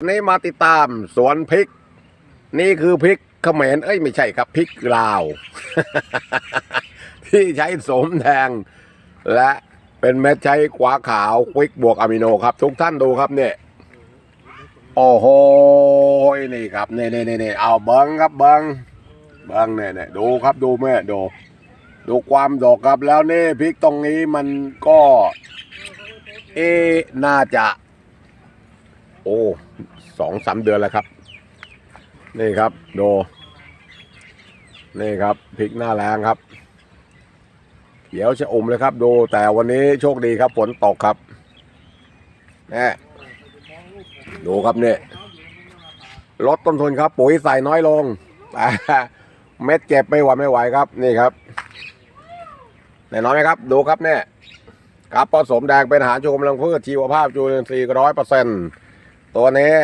นนี้มาติดตามสวนพริก นี่คือพริกเขมรเอ้ยไม่ใช่ครับพริกลาว ที่ใช้สมแดงและเป็นเม็ดใช้ขวาขาวควิกบวกอะมิโนครับ ทุกท่านดูครับเนี่ยโอ้โหนี่ครับนี่นี่นี่นี่เอาเบิ้งครับเบิ้งเบิ้งเนี่ยเนี่ยดูครับดูแม่ดูดูความดอกครับแล้วนี่พริกตรงนี้มันก็ เอน่าจะ โอ้สองสามเดือนแล้วครับ นี่ครับดูนี่ครับพริกหน้าแรงครับเขียวชะอมเลยครับ ดูแต่วันนี้โชคดีครับฝนตกครับแน่ดูครับเนี่ยลดต้นทุนครับ ปุ๋ยใส่น้อยลงแต่เม็ดเก็บไม่ไหวไม่ไหวครับ นี่ครับแน่นอนไหมครับ ดูครับเนี่ยครับผสมแดงเป็นอาหารชูกำลังพืชชีวภาพจุลินทรีย์ร้อยเปอร์เซ็นต์ ตัวนี้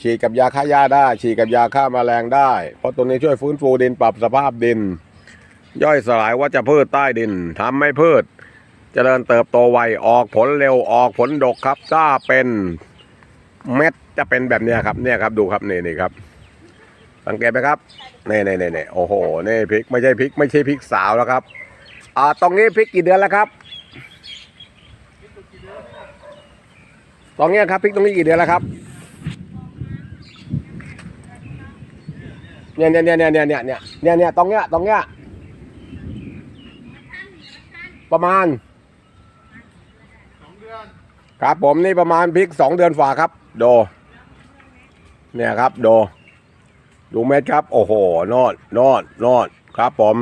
ฉีดกับยาฆ่าหญ้าได้ ฉีดกับยาฆ่าแมลงได้ เพราะตัวนี้ช่วยฟื้นฟูดินปรับสภาพดิน ย่อยสลายวัชพืชใต้ดินทำให้พืชเจริญเติบโตไวออกผลเร็วออกผลดกครับ ถ้าเป็นเม็ดจะเป็นแบบนี้ครับเนี่ยครับดูครับนี่นี่ครับสังเกตไหมครับนี่นี่นี่โอ้โหนี่พริกไม่ใช่พริกไม่ใช่พริกสาวแล้วครับอ่าตรงนี้พริกกี่เดือนแล้วครับ ตรงนี้ครับพริกตรงนี้กี่เดือนแล้วครับเนี่ยเนี่ยเนี่ยเนี่ยเนี่ยเนี่ยเนี่ยเนี่ยตรงเนี้ยตรงเนี้ยประมาณครับผมนี่ประมาณพริกสองเดือนฝ่าครับ โด เนี่ยครับ โดดูเม็ดครับ โอ้โหนอดนอดนอดครับผม